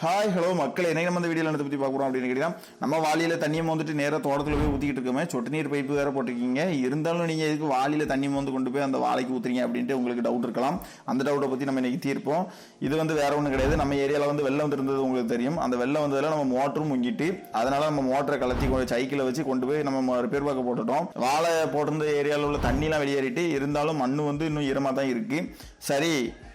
Hi hello மக்கள். என்ன நம்ம இந்த வீடியோவில் என்ன பற்றி பார்க்குறோம் அப்படின்னு கேட்டீங்கன்னா நம்ம வாளியில் தண்ணி வந்துட்டு நேராக தோட்டத்தில் போய் ஊற்றிக்கிட்டு இருக்கோமே. சொட்டு நீர் பைப்பு வேறு போட்டிருக்கீங்க. இருந்தாலும் நீங்கள் எதுக்கு வாளியில் தண்ணி வந்து கொண்டு போய் அந்த வாழைக்கு ஊற்றுறீங்க அப்படின்ட்டு உங்களுக்கு டவுட் இருக்கலாம். அந்த டவுட்டை பற்றி நம்ம இன்னைக்கு தீர்ப்போம். இது வந்து வேற ஒன்றும் கிடையாது. நம்ம ஏரியாவில் வந்து வெள்ளம் வந்துருந்தது உங்களுக்கு தெரியும். அந்த வெள்ளம் வந்ததில் நம்ம மோட்டரும் முங்கிட்டு அதனால நம்ம மோட்டரை கலத்தி கொண்டு சைக்கிளை வச்சு கொண்டு போய் நம்ம ரிப்பேர் பார்க்க போட்டுட்டோம். வாழை போட்டிருந்த ஏரியாவில் உள்ள தண்ணிலாம் வெளியேறிட்டு இருந்தாலும் மண்ணு வந்து இன்னும் ஈரமாக தான் இருக்கு. சரி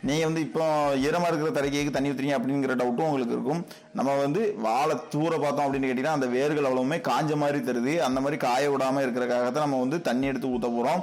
நீங்கள் வந்து இப்போ ஈரமாக இருக்கிற தரைக்கைக்கு தண்ணி ஊற்றுறீங்க அப்படிங்கிற டவுட்டும் உங்களுக்கு இருக்கும். நம்ம வந்து வாழை தூர பார்த்தோம் அப்படின்னு கேட்டிங்கன்னா அந்த வேர்கள் அவ்வளவுமே காஞ்ச மாதிரி தருது. அந்த மாதிரி காய விடாமல் இருக்கிறக்காக தான் நம்ம வந்து தண்ணி எடுத்து ஊற்ற போகிறோம்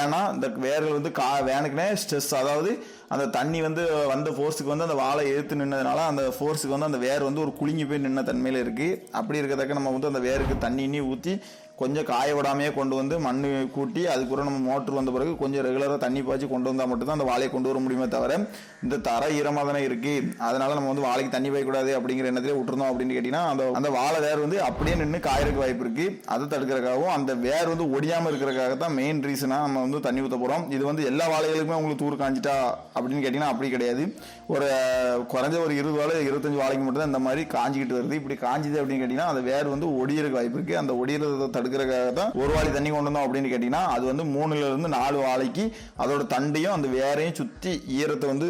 ஏன்னா இந்த வேர்கள் வந்து கா வேனுக்குனே ஸ்ட்ரெஸ் அதாவது அந்த தண்ணி வந்து வந்த ஃபோர்ஸுக்கு வந்து அந்த வாழை எடுத்து நின்னதுனால அந்த ஃபோர்ஸுக்கு வந்து அந்த வேர் வந்து ஒரு குலுங்கி போய் நின்ன தன்மையில் இருக்குது அப்படி இருக்கிறதுக்கு நம்ம வந்து அந்த வேருக்கு தண்ணி ஊற்றி கொஞ்சம் காய விடாமையே கொண்டு வந்து மண் கூட்டி அதுக்கப்புறம் நம்ம மோட்டர் வந்த பிறகு கொஞ்சம் ரெகுலராக தண்ணி பாய்ச்சி கொண்டு வந்தால் மட்டும்தான் அந்த வாழையை கொண்டு வர முடியுமே தவிர இந்த தர ஈரமாக தானே இருக்குது அதனால நம்ம வந்து வாழைக்கு தண்ணி பாய்க்கூடாது அப்படிங்கிற எண்ணத்திலே விட்டுருந்தோம் அப்படின்னு கேட்டிங்கன்னா அந்த அந்த வாழை வேர் வந்து அப்படியே நின்று காயறதுக்கு வாய்ப்பு இருக்குது அதை தடுக்கிறக்காகவும் அந்த வேர் வந்து ஒடியாமல் இருக்கிறக்காக தான் மெயின் ரீசனாக நம்ம வந்து தண்ணி ஊற்ற போகிறோம் இது வந்து எல்லா வாழைகளுக்குமே உங்களுக்கு தூர் காஞ்சிட்டா அப்படின்னு கேட்டிங்கன்னா அப்படி கிடையாது. ஒரு குறைஞ்ச ஒரு இருபது வாழை இருபத்தஞ்சு வாழைக்கு மட்டும் தான் இந்த மாதிரி காஞ்சிக்கிட்டு வருது. இப்படி காஞ்சிது அப்படின்னு கேட்டிங்கன்னா அந்த வேர் வந்து ஒடியறதுக்கு வாய்ப்பு இருக்குது அந்த ஒடியறதை இருக்கிறதுக்காக தான் ஒரு வாளி தண்ணி கொண்டு வந்தோம் அப்படின்னு கேட்டிங்கன்னா அது வந்து மூணுல இருந்து நாலு வாழைக்கு அதோட தண்டையும் அந்த வேரையும் சுற்றி ஈரத்தை வந்து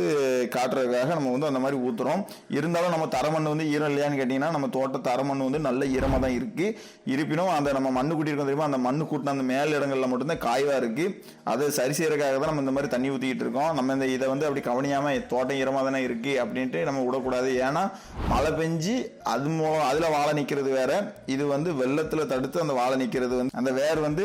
காட்டுறதுக்காக நம்ம வந்து அந்த மாதிரி ஊத்துறோம். இருந்தாலும் நம்ம தரமண் வந்து ஈரம் இல்லையான்னு கேட்டிங்கன்னா நம்ம தோட்ட தரமண் வந்து நல்ல ஈரமாக தான் இருக்கு. இருப்பினும் அந்த நம்ம மண்ணு கூட்டி இருக்கோம் தெரியுமா? அந்த மண்ணு கூட்டின அந்த மேல் இடங்களில் மட்டும்தான் காய்வாக இருக்கு. அதை சரி செய்யறதுக்காக தான் நம்ம இந்த மாதிரி தண்ணி ஊற்றிக்கிட்டு இருக்கோம். நம்ம இந்த இதை வந்து அப்படி கவனியாமல் தோட்டம் ஈரமாக தானே இருக்கு அப்படின்ட்டு நம்ம விடக்கூடாது. ஏன்னா மழை பெஞ்சு அது மூலம் அதில் வாழை நிற்கிறது வேற. இது வந்து வெள்ளத்தில் தடுத்து அந்த வாழை நிக்கிறது வந்து அந்த வேர் வந்து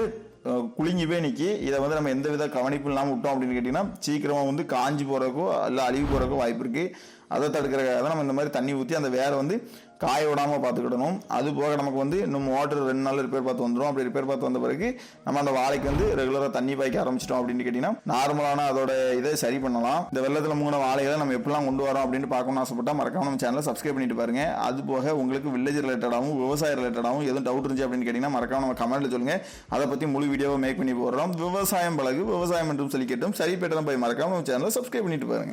குலுங்கி போய் நிக்கி இதை வந்து நம்ம எந்த வித கவனிப்பு இல்லாமல் விட்டோம் அப்படின்னு கேட்டிங்கன்னா சீக்கிரமா வந்து காஞ்சி போறதுக்கோ இல்லை அழிவு போறதுக்கோ வாய்ப்பு இருக்கு. அதை தடுக்கிறதுக்காக தான் நம்ம இந்த மாதிரி தண்ணி ஊற்றி அந்த வேரை வந்து காய விடாமல் பார்த்துக்கிடணும். அது போக நமக்கு வந்து இன்னும் மோட்டர் ரெண்டு நாள் ரிப்பேர் பார்த்து வந்துடும் அப்படி ரிப்பேர் பார்த்து வந்த பிறகு நம்ம அந்த வாழைக்கு வந்து ரெகுலராக தண்ணி பாய்க்க ஆரம்பிச்சிட்டோம் அப்படின்னு கேட்டிங்கன்னா நார்மலான அதோட இதை சரி பண்ணலாம். இந்த வெள்ளத்தில் மூணு வாழைகளை நம்ம எப்படிலாம் கொண்டு வரோம் அப்படின்னு பார்க்கணும்னு ஆசைப்பட்டா மறக்காம நம்ம சேனலை சப்ஸ்கிரைப் பண்ணிட்டு பாருங்க. அது போக உங்களுக்கு வில்லேஜ் ரிலேட்டடாகவும் விவசாய ரிலேட்டடாகவும் எதுவும் டவுட் இருந்துச்சு அப்படின்னு கேட்டிங்கன்னா மறக்காம நம்ம கமெண்ட்ல சொல்லுங்க. அதை பற்றி முழு வீடியோவை மேக் பண்ணி போடுறோம். விவசாயம் பழகு விவசாயம் என்றும் சொல்லிக்கிட்டும் சரி போய் மறக்காம நம்ம சேனலை சப்ஸ்கிரைப் பண்ணிட்டு பாருங்க.